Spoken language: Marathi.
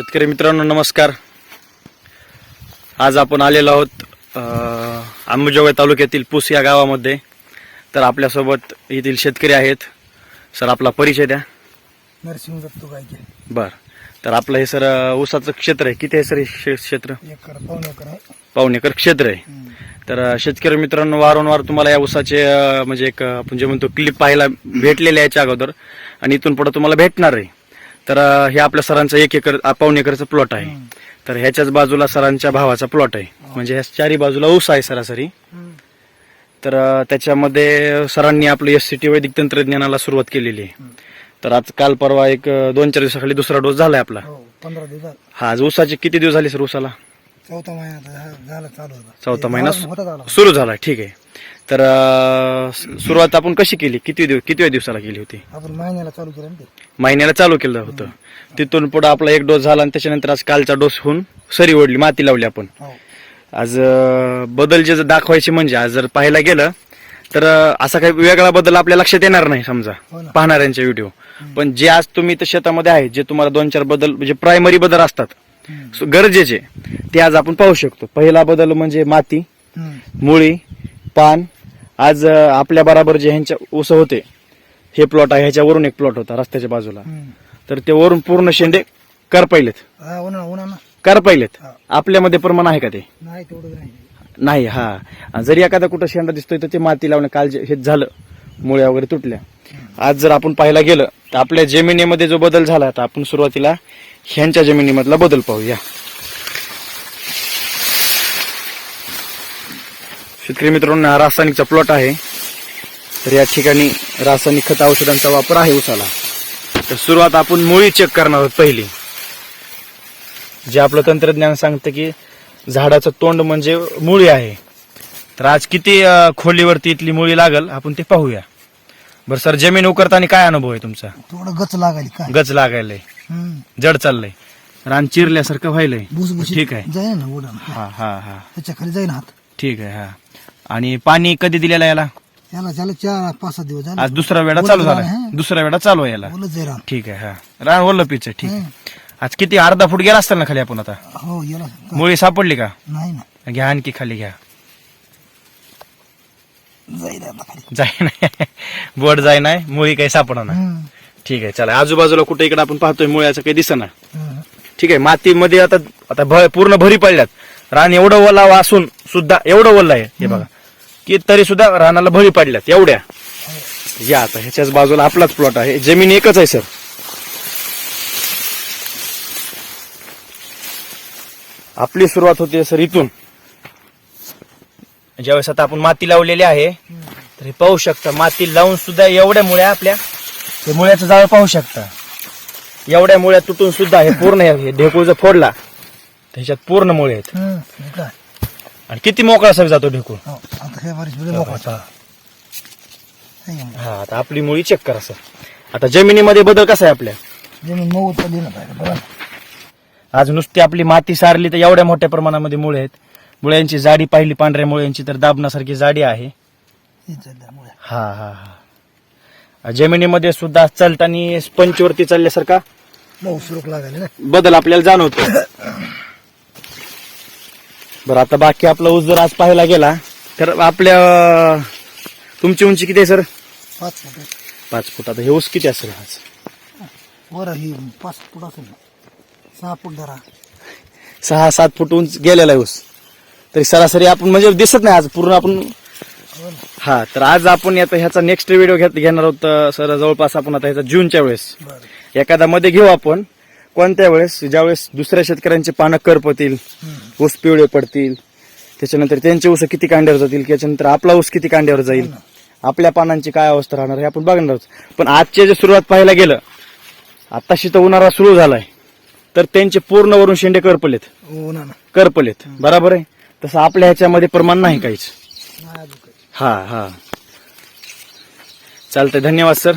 शेतकरी मित्रांनो नमस्कार. आज आपण आलेलो आहोत अंबाजोगाई तालुक्यातील पुस या गावामध्ये. तर आपल्यासोबत येथील शेतकरी आहेत. सर आपला परिचय द्या. नरसिंह दत्तू गायके. बर. तर आपलं हे सर ऊसाचं क्षेत्र आहे. किती आहे सर हे क्षेत्र? एकर पाऊन एकर आहे. पाऊण एकर क्षेत्र आहे. तर शेतकरी मित्रांनो वारंवार तुम्हाला या ऊसाचे म्हणजे एक आपण जे म्हणतो क्लिप पाहायला भेटलेले याच्या अगोदर. आणि इथून पुढे तुम्हाला भेटणार आहे. तर हे आपल्या सरांचं एक एकर अ, पाऊण एकरचं प्लॉट आहे. तर ह्याच्याच बाजूला सरांच्या भावाचा प्लॉट आहे. म्हणजे ह्या चारी बाजूला ऊस आहे सरासरी. तर त्याच्यामध्ये सरांनी आपलं एस सी टी वैदिक तंत्रज्ञानाला सुरुवात केलेली आहे. तर आज काल परवा एक दोन चार दिवसाखाली दुसरा डोस झालाय आपला. हो हा आज ऊसाचे किती दिवस झाले सर ऊसाला? चौथा महिना झाला चालू होता. चौथा महिना होता सुरू झाला ठीक आहे. तर अ, सुरुवात आपण कशी केली? किती किती दिवसाला केली होती? आपण महिन्याला चालू केलं ना ते. महिन्याला चालू केलं होतं. तिथून पुढे आपला एक डोस झाला आणि त्याच्यानंतर आज कालचा डोस होऊन सरी ओढली माती लावली आपण. हो. आज अ, बदल जे जर दाखवायचे म्हणजे आज जर पाहायला गेलं तर अ, असा काही वेगळा बदल आपल्या लक्षात येणार नाही समजा हो ना. पाहणाऱ्यांच्या व्हिडिओ पण जे आज तुम्ही इथं शेतामध्ये आहे जे तुम्हाला दोन चार बदल म्हणजे प्रायमरी बदल असतात गरजेचे ते आज आपण पाहू शकतो. पहिला बदल म्हणजे माती. मुळी पान. आज आपल्या बराबर जे ह्यांच्या ऊस होते हे प्लॉट आहे ह्याच्यावरून एक प्लॉट होता रस्त्याच्या बाजूला. तर ते वरून पूर्ण शेंडे कर पाहिलेत. हा उन्हा ना कर पाहिलेत. हा. आपल्यामध्ये प्रमाण आहे का ते? नाही हा. जरी एखादा कुठं शेंडा दिसतोय तर ते माती लावणं काल हे झालं. मुळ्या वगैरे तुटल्या. आज जर आपण पाहायला गेलं तर आपल्या जमिनीमध्ये जो बदल झाला तर आपण सुरुवातीला ह्यांच्या जमिनीमधला बदल पाहूया. शेतकरी मित्रांनो हा रासायनिकचा प्लॉट आहे. तर या ठिकाणी रासायनिक खत औषधांचा वापर आहे उसाला. तर सुरुवात आपण मुळी चेक करणार आहोत पहिली. जे आपलं तंत्रज्ञान सांगतं की झाडाचं तोंड म्हणजे मुळी आहे. तर आज किती खोलीवरती इथली मुळी लागल आपण ते पाहूया. बरं सर जमीन उकरताना काय अनुभव आहे तुमचा? थोडं गच लागायली काय? गच लागायलंय हम्म. जड चाललंय. रान चिरल्यासारखं व्हायलंय. भुसभुशीत. ठीक आहे. जाईल ना उडा हा हा हा. त्याच्याखाली जाईन हात. ठीक आहे हा. आणि पाणी कधी दिलेलं याला? याला झालं चार पाच सात दिवस झाले. आज दुसरा वेळा चालू झाला. दुसरा वेळा चालू आहे याला. बोलत जाईल रान. ठीक आहे हा. रान ओलं पिच आहे ठीक आहे. आज किती अर्धा फूट गेला असताना खाली आपण आता? हो याला मुळी सापडली का? नाही ना. घ्या आणखी खाली घ्या. जाय नाही. बोट जाय नाही मुळी काही सापडा नाही. हम्म. ठीक आहे चला. आजूबाजूला कुठे इकडे आपण पाहतोय मुळ्याचं काही दिसना. हम्म. ठीक आहे मातीमध्ये आता आता पूर्ण भरी पडल्यात. रान एवढं ओलावा असून सुद्धा एवढं ओलं आहे हे बघा. की तरी सुद्धा रानाला भरी पडल्यात एवढ्या. या आता ह्याच्याच बाजूला आपलाच प्लॉट आहे. जमीन एकच आहे सर. आपली सुरुवात होते सर इथून. ज्यावेळेस आता आपण माती लावलेली आहे तर हे पाहू शकता माती लावून सुद्धा एवढ्या मुळ्या आपल्या हे मुळ्याचं जाळ पाहू शकता. एवढ्या मुळ्या तुटून सुद्धा हे पूर्ण हे ढेकूळ जर फोडला. तर ह्याच्यात पूर्ण मुळे आहेत. आणि किती मोकळा सर जातो ढेकूळ? हो आता हे आता आपली मुळी चेक करा सर आता जमिनीमध्ये बदल कसा आहे आपल्या? जमीन मऊ. आज नुसती आपली माती सारली तर एवढ्या मोठ्या प्रमाणामध्ये मुळे आहेत. मुळ्यांची जाडी पाहिली पांढऱ्या मुळ्यांची तर दाबण्यासारखी जाडी आहे. हे हा हा जमिनीमध्ये सुद्धा चालताना पंचवरती चालल्यासारखा लागायला ना. बदल आपल्याला जाणवतो बरं आता बाकी आपला ऊस जर आज पाहायला गेला तर आपल्या तुमची उंची किती आहे सर? पाच फूट. पाच फूट. आता हे ऊस किती असेल आज? वर ही पाच फूट असेल. सहा फूट धरा सहा सात फूट उंच गेलेला आहे ऊस. तरी सरासरी आपण म्हणजे दिसत नाही आज पूर्ण आपण हो तर आज आपण आता ह्याचा नेक्स्ट व्हिडिओ घेत घेणार आहोत सर जवळपास आपण आता ह्याचा जूनच्या वेळेस. एखादा मध्ये घेऊ आपण. कोणत्या वेळेस? ज्यावेळेस दुसऱ्या शेतकऱ्यांचे पानं करपतील. ऊस पिवळे पडतील त्याच्यानंतर त्यांचे ऊस किती कांड्यावर जातील त्याच्यानंतर आपला ऊस किती कांड्यावर जाईल हो. आपल्या पानांची काय अवस्था राहणार हे आपण बघणार आहोत. पण आजच्या जे सुरुवात पाहायला गेलं आताशी तर उन्हाळा सुरू झालाय तर त्यांचे पूर्ण वरून शेंडे करपलेत. हो. करपलेत. बरोबर आहे? तसं आपल्या ह्याच्यामध्ये प्रमाण नाही काहीच. हा हा. चालतंय. धन्यवाद सर.